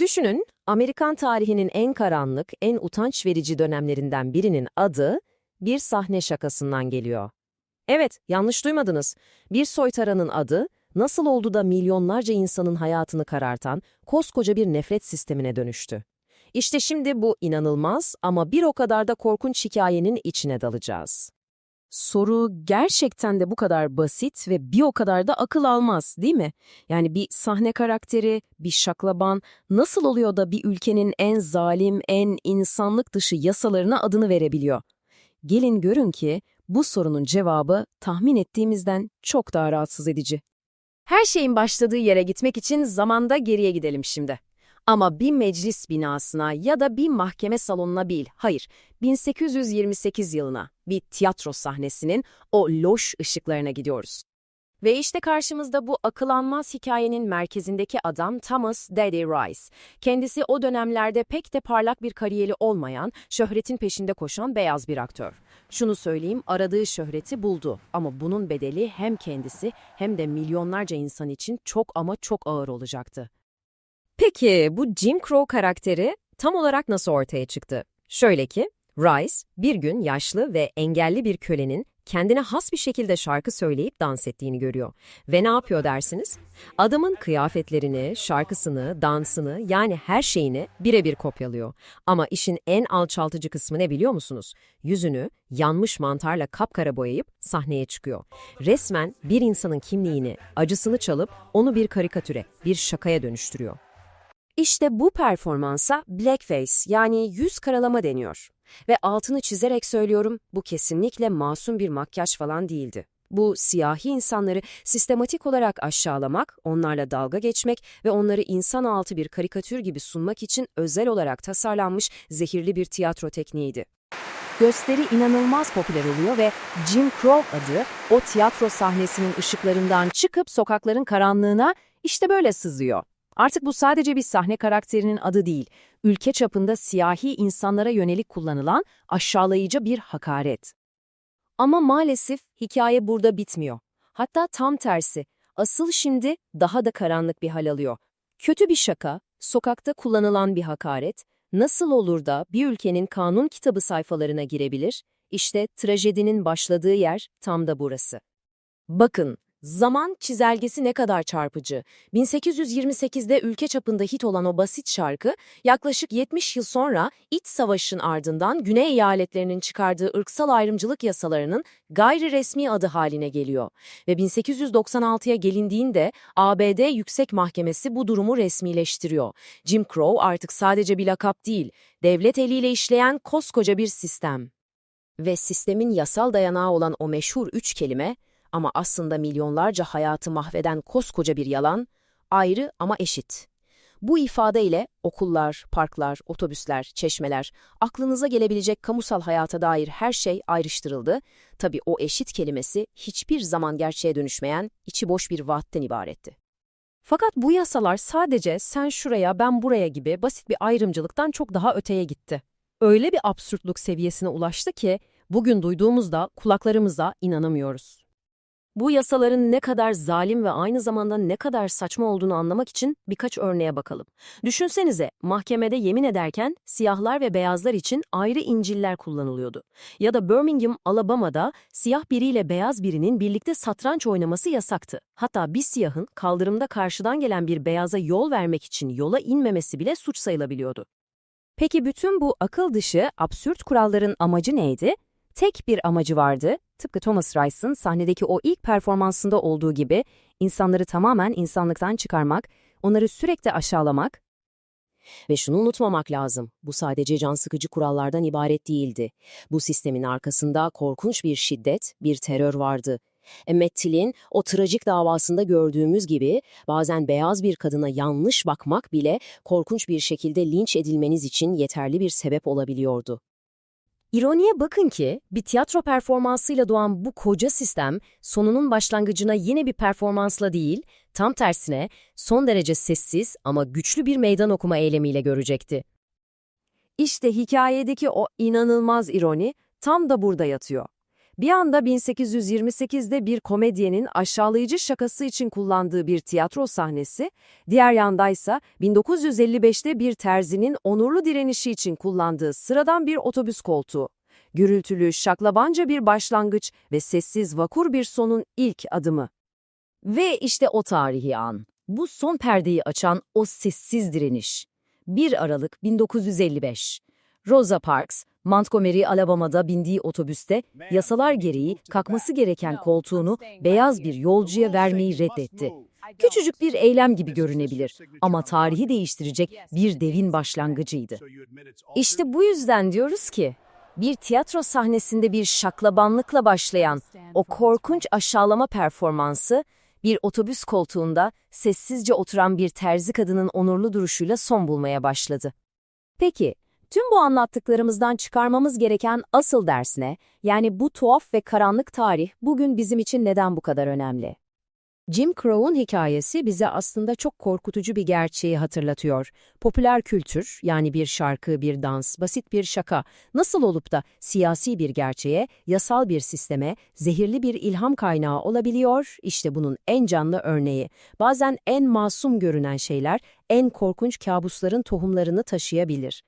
Düşünün, Amerikan tarihinin en karanlık, en utanç verici dönemlerinden birinin adı bir sahne şakasından geliyor. Evet, yanlış duymadınız. Bir soytaranın adı, nasıl oldu da milyonlarca insanın hayatını karartan koskoca bir nefret sistemine dönüştü. İşte şimdi bu inanılmaz ama bir o kadar da korkunç hikayenin içine dalacağız. Soru gerçekten de bu kadar basit ve bir o kadar da akıl almaz, değil mi? Yani bir sahne karakteri, bir şaklaban nasıl oluyor da bir ülkenin en zalim, en insanlık dışı yasalarına adını verebiliyor? Gelin görün ki bu sorunun cevabı tahmin ettiğimizden çok daha rahatsız edici. Her şeyin başladığı yere gitmek için zamanda geriye gidelim şimdi. Ama bir meclis binasına ya da bir mahkeme salonuna değil, hayır, 1828 yılına bir tiyatro sahnesinin o loş ışıklarına gidiyoruz. Ve işte karşımızda bu akılanmaz hikayenin merkezindeki adam Thomas Daddy Rice. Kendisi o dönemlerde pek de parlak bir kariyeri olmayan, şöhretin peşinde koşan beyaz bir aktör. Şunu söyleyeyim, aradığı şöhreti buldu ama bunun bedeli hem kendisi hem de milyonlarca insan için çok ama çok ağır olacaktı. Peki bu Jim Crow karakteri tam olarak nasıl ortaya çıktı? Şöyle ki, Rice bir gün yaşlı ve engelli bir kölenin kendine has bir şekilde şarkı söyleyip dans ettiğini görüyor. Ve ne yapıyor dersiniz? Adamın kıyafetlerini, şarkısını, dansını yani her şeyini birebir kopyalıyor. Ama işin en alçaltıcı kısmı ne biliyor musunuz? Yüzünü yanmış mantarla kapkara boyayıp sahneye çıkıyor. Resmen bir insanın kimliğini, acısını çalıp onu bir karikatüre, bir şakaya dönüştürüyor. İşte bu performansa blackface yani yüz karalama deniyor. Ve altını çizerek söylüyorum, bu kesinlikle masum bir makyaj falan değildi. Bu siyahi insanları sistematik olarak aşağılamak, onlarla dalga geçmek ve onları insan altı bir karikatür gibi sunmak için özel olarak tasarlanmış zehirli bir tiyatro tekniğiydi. Gösteri inanılmaz popüler oluyor ve Jim Crow adı o tiyatro sahnesinin ışıklarından çıkıp sokakların karanlığına işte böyle sızıyor. Artık bu sadece bir sahne karakterinin adı değil, ülke çapında siyahi insanlara yönelik kullanılan aşağılayıcı bir hakaret. Ama maalesef hikaye burada bitmiyor. Hatta tam tersi, asıl şimdi daha da karanlık bir hal alıyor. Kötü bir şaka, sokakta kullanılan bir hakaret, nasıl olur da bir ülkenin kanun kitabı sayfalarına girebilir? İşte trajedinin başladığı yer tam da burası. Bakın, Zaman çizelgesi ne kadar çarpıcı. 1828'de ülke çapında hit olan o basit şarkı, yaklaşık 70 yıl sonra iç savaşın ardından Güney eyaletlerinin çıkardığı ırksal ayrımcılık yasalarının gayri resmi adı haline geliyor. Ve 1896'ya gelindiğinde ABD Yüksek Mahkemesi bu durumu resmileştiriyor. Jim Crow artık sadece bir lakap değil, devlet eliyle işleyen koskoca bir sistem. Ve sistemin yasal dayanağı olan o meşhur üç kelime, ama aslında milyonlarca hayatı mahveden koskoca bir yalan, ayrı ama eşit. Bu ifadeyle okullar, parklar, otobüsler, çeşmeler, aklınıza gelebilecek kamusal hayata dair her şey ayrıştırıldı. Tabii o eşit kelimesi hiçbir zaman gerçeğe dönüşmeyen, içi boş bir vaatten ibaretti. Fakat bu yasalar sadece sen şuraya ben buraya gibi basit bir ayrımcılıktan çok daha öteye gitti. Öyle bir absürtlük seviyesine ulaştı ki bugün duyduğumuzda kulaklarımıza inanamıyoruz. Bu yasaların ne kadar zalim ve aynı zamanda ne kadar saçma olduğunu anlamak için birkaç örneğe bakalım. Düşünsenize, mahkemede yemin ederken siyahlar ve beyazlar için ayrı inciller kullanılıyordu. Ya da Birmingham, Alabama'da siyah biriyle beyaz birinin birlikte satranç oynaması yasaktı. Hatta bir siyahın kaldırımda karşıdan gelen bir beyaza yol vermek için yola inmemesi bile suç sayılabiliyordu. Peki bütün bu akıl dışı, absürt kuralların amacı neydi? tek bir amacı vardı. Tıpkı Thomas Rice'ın sahnedeki o ilk performansında olduğu gibi insanları tamamen insanlıktan çıkarmak, onları sürekli aşağılamak ve şunu unutmamak lazım, bu sadece can sıkıcı kurallardan ibaret değildi. Bu sistemin arkasında korkunç bir şiddet, bir terör vardı. Till'in o trajik davasında gördüğümüz gibi bazen beyaz bir kadına yanlış bakmak bile korkunç bir şekilde linç edilmeniz için yeterli bir sebep olabiliyordu. İroniye bakın ki bir tiyatro performansıyla doğan bu koca sistem sonunun başlangıcına yine bir performansla değil, tam tersine son derece sessiz ama güçlü bir meydan okuma eylemiyle görecekti. İşte hikayedeki o inanılmaz ironi tam da burada yatıyor. Bir anda 1828'de bir komedyenin aşağılayıcı şakası için kullandığı bir tiyatro sahnesi, diğer yandaysa 1955'te bir terzinin onurlu direnişi için kullandığı sıradan bir otobüs koltuğu. Gürültülü, şaklabanca bir başlangıç ve sessiz vakur bir sonun ilk adımı. Ve işte o tarihi an. Bu son perdeyi açan o sessiz direniş. 1 Aralık 1955. Rosa Parks, Montgomery, Alabama'da bindiği otobüste yasalar gereği kalkması gereken koltuğunu beyaz bir yolcuya vermeyi reddetti. Küçücük bir eylem gibi görünebilir ama tarihi değiştirecek bir devin başlangıcıydı. İşte bu yüzden diyoruz ki, bir tiyatro sahnesinde bir şaklabanlıkla başlayan o korkunç aşağılama performansı, bir otobüs koltuğunda sessizce oturan bir terzi kadının onurlu duruşuyla son bulmaya başladı. Peki, tüm bu anlattıklarımızdan çıkarmamız gereken asıl ders ne? Yani bu tuhaf ve karanlık tarih bugün bizim için neden bu kadar önemli? Jim Crow'un hikayesi bize aslında çok korkutucu bir gerçeği hatırlatıyor. Popüler kültür, yani bir şarkı, bir dans, basit bir şaka, nasıl olup da siyasi bir gerçeğe, yasal bir sisteme, zehirli bir ilham kaynağı olabiliyor, işte bunun en canlı örneği. Bazen en masum görünen şeyler, en korkunç kabusların tohumlarını taşıyabilir.